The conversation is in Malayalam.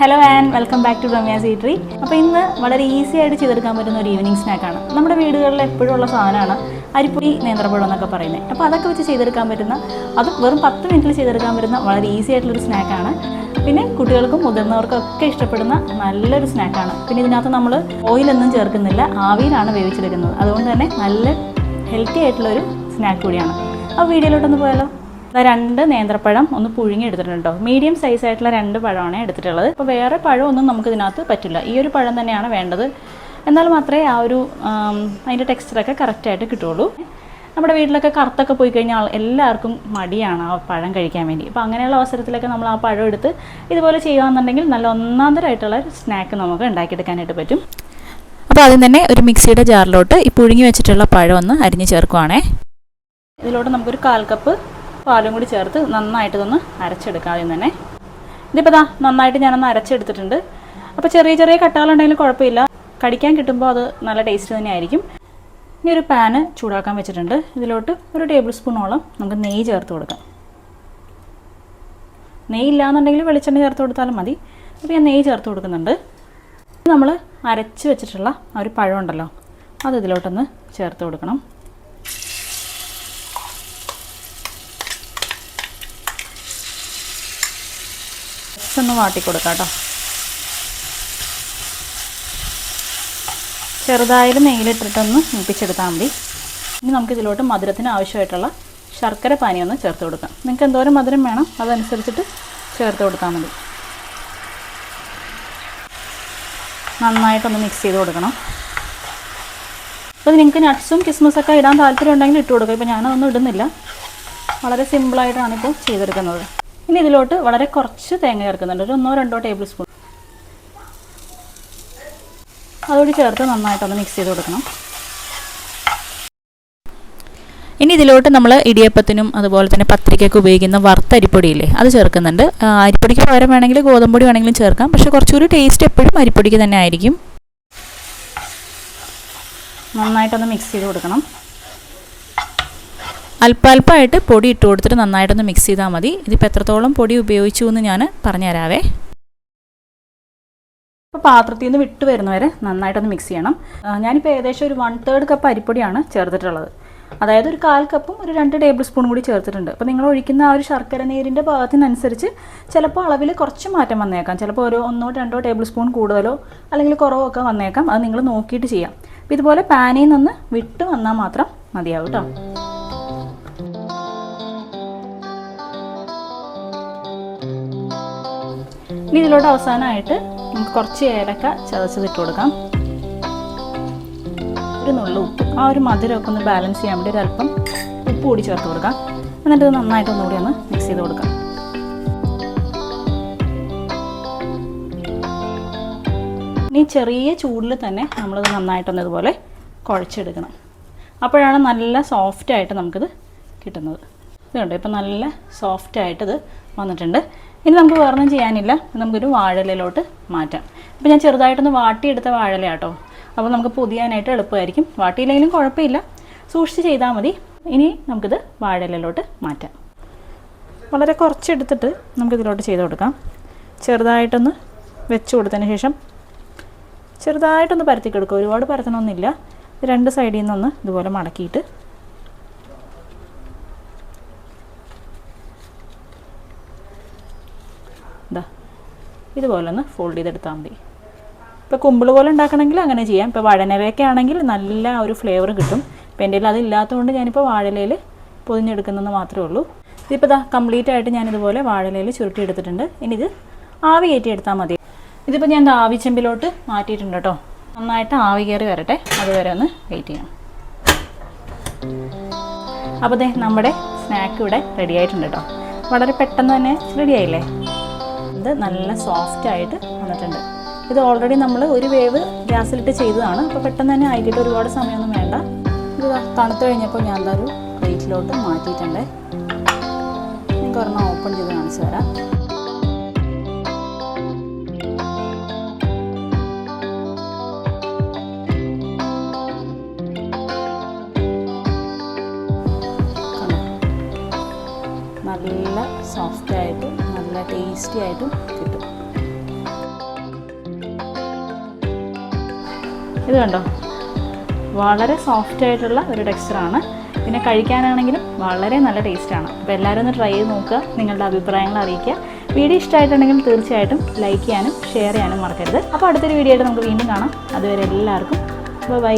Hello and welcome back to Ramya സീട്രി അപ്പോൾ ഇന്ന് വളരെ ഈസി ആയിട്ട് ചെയ്തെടുക്കാൻ പറ്റുന്ന ഒരു ഈവനിങ് സ്നാക്കാണ് നമ്മുടെ വീടുകളിൽ എപ്പോഴും ഉള്ള സാധനമാണ് അരിപ്പൊടി നേന്ത്രപ്പഴം എന്നൊക്കെ പറയുന്നത്. അപ്പോൾ അതൊക്കെ വെച്ച് ചെയ്തെടുക്കാൻ പറ്റുന്ന അത് വെറും പത്ത് മിനിറ്റിൽ ചെയ്തെടുക്കാൻ പറ്റുന്ന വളരെ ഈസി ആയിട്ടുള്ളൊരു സ്നാക്കാണ് പിന്നെ കുട്ടികൾക്കും മുതിർന്നവർക്കും ഒക്കെ ഇഷ്ടപ്പെടുന്ന നല്ലൊരു സ്നാക്കാണ് പിന്നെ ഇതിനകത്ത് നമ്മൾ ഓയിലൊന്നും ചേർക്കുന്നില്ല ആവിയിലാണ് വേവിച്ചെടുക്കുന്നത്. അതുകൊണ്ട് തന്നെ നല്ല ഹെൽത്തി ആയിട്ടുള്ളൊരു സ്നാക്ക് കൂടിയാണ്. അപ്പോൾ വീഡിയോയിലോട്ടൊന്ന് പോയാലോ? രണ്ട് നേന്ത്രപ്പഴം ഒന്ന് പുഴുങ്ങി എടുത്തിട്ടുണ്ടോ മീഡിയം സൈസ് ആയിട്ടുള്ള രണ്ട് പഴമാണ് എടുത്തിട്ടുള്ളത്. അപ്പോൾ വേറെ പഴം ഒന്നും നമുക്ക് ഇതിനകത്ത് പറ്റില്ല. ഈ ഒരു പഴം തന്നെയാണ് വേണ്ടത്. എന്നാൽ മാത്രമേ ആ ഒരു അതിന്റെ ടെക്സ്ചറൊക്കെ കറക്റ്റായിട്ട് കിട്ടുള്ളൂ നമ്മുടെ വീട്ടിലൊക്കെ കറുത്തൊക്കെ പോയി കഴിഞ്ഞാൽ എല്ലാവർക്കും മടിയാണ് ആ പഴം കഴിക്കാൻ വേണ്ടി. അപ്പോൾ അങ്ങനെയുള്ള അവസരത്തിലൊക്കെ നമ്മൾ ആ പഴം എടുത്ത് ഇതുപോലെ ചെയ്യുകയാണെന്നുണ്ടെങ്കിൽ നല്ല ഒന്നാന്തരമായിട്ടുള്ള സ്നാക്ക് നമുക്ക് ഉണ്ടാക്കിയെടുക്കാനായിട്ട് പറ്റും. അപ്പോൾ ആദ്യം തന്നെ ഒരു മിക്സിയുടെ ജാറിലോട്ട് ഈ പുഴുങ്ങി വെച്ചിട്ടുള്ള പഴം ഒന്ന് അരിഞ്ഞ് ചേർക്കുവാണേ. ഇതിലോട്ട് നമുക്കൊരു കാൽ കപ്പ് പാലും കൂടി ചേർത്ത് നന്നായിട്ട് ഇതൊന്ന് അരച്ചെടുക്കാം ആദ്യം തന്നെ. ഇതിപ്പോൾ ദാ നന്നായിട്ട് ഞാനൊന്ന് അരച്ചെടുത്തിട്ടുണ്ട്. അപ്പോൾ ചെറിയ ചെറിയ കട്ടകളുണ്ടെങ്കിലും കുഴപ്പമില്ല. കടിക്കാൻ കിട്ടുമ്പോൾ അത് നല്ല ടേസ്റ്റ് തന്നെയായിരിക്കും ഇനി ഒരു പാന് ചൂടാക്കാൻ വെച്ചിട്ടുണ്ട്. ഇതിലോട്ട് ഒരു ടേബിൾ സ്പൂണോളം നമുക്ക് നെയ്യ് ചേർത്ത് കൊടുക്കാം. നെയ്യ് ഇല്ലാന്നുണ്ടെങ്കിൽ വെളിച്ചെണ്ണ ചേർത്ത് കൊടുത്താലും മതി. അപ്പോൾ ഞാൻ നെയ്യ് ചേർത്ത് കൊടുക്കുന്നുണ്ട്. നമ്മൾ അരച്ച് വെച്ചിട്ടുള്ള ആ ഒരു പഴമുണ്ടല്ലോ അത് ഇതിലോട്ടൊന്ന് ചേർത്ത് കൊടുക്കണം. ജസ്റ്റ് വാട്ടി കൊടുക്കാം കേട്ടോ ചെറുതായാലും നെയ്യിലിട്ടിട്ടൊന്ന് മുപ്പിച്ചെടുത്താൽ മതി. ഇനി നമുക്ക് ഇതിലോട്ട് മധുരത്തിന് ആവശ്യമായിട്ടുള്ള ശർക്കര പാനി ഒന്ന് ചേർത്ത് കൊടുക്കാം. നിങ്ങൾക്ക് എന്തോരം മധുരം വേണം അതനുസരിച്ചിട്ട് ചേർത്ത് കൊടുത്താൽ മതി. നന്നായിട്ടൊന്ന് മിക്സ് ചെയ്ത് കൊടുക്കണം. അപ്പോൾ നിങ്ങൾക്ക് നട്ട്സും കിസ്മസൊക്കെ ഇടാൻ താല്പര്യം ഉണ്ടെങ്കിൽ ഇട്ട് കൊടുക്കുക. ഇപ്പോൾ ഞാനതൊന്നും ഇടുന്നില്ല. വളരെ സിമ്പിളായിട്ടാണ് ഇപ്പോൾ ചെയ്തെടുക്കുന്നത്. ഇനി ഇതിലോട്ട് വളരെ കുറച്ച് തേങ്ങ ചേർക്കുന്നുണ്ട്. ഒരു ഒന്നോ രണ്ടോ ടേബിൾ സ്പൂൺ അതുകൂടി ചേർത്ത് നന്നായിട്ടൊന്ന് മിക്സ് ചെയ്ത് കൊടുക്കണം. ഇനി ഇതിലോട്ട് നമ്മൾ ഇടിയപ്പത്തിനും അതുപോലെ തന്നെ പത്രികയ്ക്ക് ഉപയോഗിക്കുന്ന വറുത്ത അരിപ്പൊടിയില്ലേ അത് ചേർക്കുന്നുണ്ട്. അരിപ്പൊടിക്ക് പകരം വേണമെങ്കിൽ ഗോതമ്പൊടി വേണമെങ്കിലും ചേർക്കാം. പക്ഷെ കുറച്ചുകൂടി ടേസ്റ്റ് എപ്പോഴും അരിപ്പൊടിക്ക് തന്നെ ആയിരിക്കും. നന്നായിട്ടൊന്ന് മിക്സ് ചെയ്ത് കൊടുക്കണം. അല്പാൽപ്പമായിട്ട് പൊടി ഇട്ട് കൊടുത്തിട്ട് നന്നായിട്ടൊന്ന് മിക്സ് ചെയ്താൽ മതി. ഇതിപ്പോൾ എത്രത്തോളം പൊടി ഉപയോഗിച്ചു എന്ന് ഞാൻ പറഞ്ഞുതരാവേ. ഇപ്പോൾ പാത്രത്തിൽ നിന്ന് വിട്ട് വരുന്നവരെ നന്നായിട്ടൊന്ന് മിക്സ് ചെയ്യണം. ഞാനിപ്പോൾ ഏകദേശം ഒരു വൺ തേർഡ് കപ്പ് അരിപ്പൊടിയാണ് ചേർത്തിട്ടുള്ളത്. അതായത് ഒരു കാൽ കപ്പും ഒരു രണ്ട് ടേബിൾ സ്പൂൺ കൂടി ചേർത്തിട്ടുണ്ട്. അപ്പോൾ നിങ്ങൾ ഒഴിക്കുന്ന ആ ഒരു ശർക്കര നീരിന്റെ പാകത്തിനനുസരിച്ച് ചിലപ്പോൾ അളവിൽ കുറച്ച് മാറ്റം വന്നേക്കാം. ചിലപ്പോൾ ഒരു ഒന്നോ രണ്ടോ ടേബിൾ സ്പൂൺ കൂടുതലോ അല്ലെങ്കിൽ കുറവോ ഒക്കെ വന്നേക്കാം. അത് നിങ്ങൾ നോക്കിയിട്ട് ചെയ്യാം. അപ്പോൾ ഇതുപോലെ പാനിൽ നിന്ന് വിട്ട് വന്നാൽ മാത്രം മതിയാവും കേട്ടോ ഇനി ഇതിലൂടെ അവസാനമായിട്ട് നമുക്ക് കുറച്ച് ഏലക്ക ചതച്ചതിട്ട് കൊടുക്കാം. ഒരു നുള്ളു ഉപ്പ്. ആ ഒരു മധുരമൊക്കെ ഒന്ന് ബാലൻസ് ചെയ്യാൻ വേണ്ടി ഒരു അല്പം ഉപ്പ് കൂടി ചേർത്ത് കൊടുക്കാം. എന്നിട്ട് ഇത് നന്നായിട്ട് ഒന്നുകൂടി ഒന്ന് മിക്സ് ചെയ്ത് കൊടുക്കാം. ഇനി ചെറിയ ചൂടിൽ തന്നെ നമ്മളിത് നന്നായിട്ടൊന്ന് ഇതുപോലെ കുഴച്ചെടുക്കണം. അപ്പോഴാണ് നല്ല സോഫ്റ്റായിട്ട് നമുക്കിത് കിട്ടുന്നത്. ഇതുണ്ട് ഇപ്പം നല്ല സോഫ്റ്റായിട്ടിത് വന്നിട്ടുണ്ട്. ഇനി നമുക്ക് വേറൊന്നും ചെയ്യാനില്ല. നമുക്കൊരു വാഴയിലോട്ട് മാറ്റാം. ഇപ്പം ഞാൻ ചെറുതായിട്ടൊന്ന് വാട്ടിയെടുത്ത വാഴല കേട്ടോ അപ്പോൾ നമുക്ക് പൊതിയാനായിട്ട് എളുപ്പമായിരിക്കും. വാട്ടിയില്ലെങ്കിലും കുഴപ്പമില്ല. സൂക്ഷിച്ച് ചെയ്താൽ മതി. ഇനി നമുക്കിത് വാഴയിലോട്ട് മാറ്റാം. വളരെ കുറച്ചെടുത്തിട്ട് നമുക്കിതിലോട്ട് ചെയ്ത് കൊടുക്കാം. ചെറുതായിട്ടൊന്ന് വെച്ച് കൊടുത്തതിന് ശേഷം ചെറുതായിട്ടൊന്ന് പരത്തി കൊടുക്കുക. ഒരുപാട് പരത്തണമൊന്നുമില്ല. രണ്ട് സൈഡിൽ നിന്നൊന്ന് ഇതുപോലെ മടക്കിയിട്ട് ഇതുപോലെ ഒന്ന് ഫോൾഡ് ചെയ്തെടുത്താൽ മതി. ഇപ്പോൾ കുമ്പിൾ പോലെ ഉണ്ടാക്കണമെങ്കിൽ അങ്ങനെ ചെയ്യാം. ഇപ്പോൾ വാഴനിലയൊക്കെ ആണെങ്കിൽ നല്ല ഒരു ഫ്ലേവർ കിട്ടും. ഇപ്പോൾ എന്റെ കയ്യിൽ അതില്ലാത്തതുകൊണ്ട് ഞാനിപ്പോൾ വാഴലയിൽ പൊതിഞ്ഞെടുക്കുന്നതെന്ന് മാത്രമേ ഉള്ളൂ. ഇതിപ്പോൾ ഇതാ കംപ്ലീറ്റ് ആയിട്ട് ഞാനിതുപോലെ വാഴലയിൽ ചുരുട്ടി എടുത്തിട്ടുണ്ട് ഇനി ഇത് ആവി കയറ്റി എടുത്താൽ മതി. ഇതിപ്പോൾ ഞാൻ ആവി ചെമ്പിലോട്ട് മാറ്റിയിട്ടുണ്ട് കേട്ടോ. നന്നായിട്ട് ആവി കയറി വരട്ടെ. അതുവരെ ഒന്ന് വെയിറ്റ് ചെയ്യണം. അപ്പോൾ ദേ നമ്മുടെ സ്നാക്ക് ഇവിടെ റെഡി ആയിട്ടുണ്ട് കേട്ടോ. വളരെ പെട്ടെന്ന് തന്നെ റെഡി ഇത് നല്ല സോഫ്റ്റ് ആയിട്ട് വന്നിട്ടുണ്ട്. ഇത് ഓൾറെഡി നമ്മൾ ഒരു വേവ് ഗ്യാസിലിട്ട് ചെയ്തതാണ്. അപ്പോൾ പെട്ടെന്ന് തന്നെ ആയിട്ട് ഒരുപാട് സമയമൊന്നും വേണ്ട. ഇത് തണുത്ത് കഴിഞ്ഞപ്പോൾ ഞാൻ എന്താ ഒരു പ്ലേറ്റിലോട്ട് മാറ്റിയിട്ടുണ്ട് നിങ്ങൾക്ക് ഒരെണ്ണം ഓപ്പൺ ചെയ്ത് കാണിച്ചു തരാം. നല്ല സോഫ്റ്റായിട്ടും നല്ല ടേസ്റ്റി ആയിട്ടും കിട്ടും. ഇത് കണ്ടോ? വളരെ സോഫ്റ്റ് ആയിട്ടുള്ള ഒരു ടെക്സ്ചറാണ് പിന്നെ കഴിക്കാനാണെങ്കിലും വളരെ നല്ല ടേസ്റ്റാണ് അപ്പോൾ എല്ലാവരും ഒന്ന് ട്രൈ ചെയ്ത് നോക്കുക. നിങ്ങളുടെ അഭിപ്രായങ്ങൾ അറിയിക്കുക. വീഡിയോ ഇഷ്ടമായിട്ടുണ്ടെങ്കിൽ തീർച്ചയായിട്ടും ലൈക്ക് ചെയ്യാനും ഷെയർ ചെയ്യാനും മറക്കരുത്. അപ്പോൾ അടുത്തൊരു വീഡിയോ ആയിട്ട് നമുക്ക് വീണ്ടും കാണാം. അതുവരെ എല്ലാവർക്കും ബൈ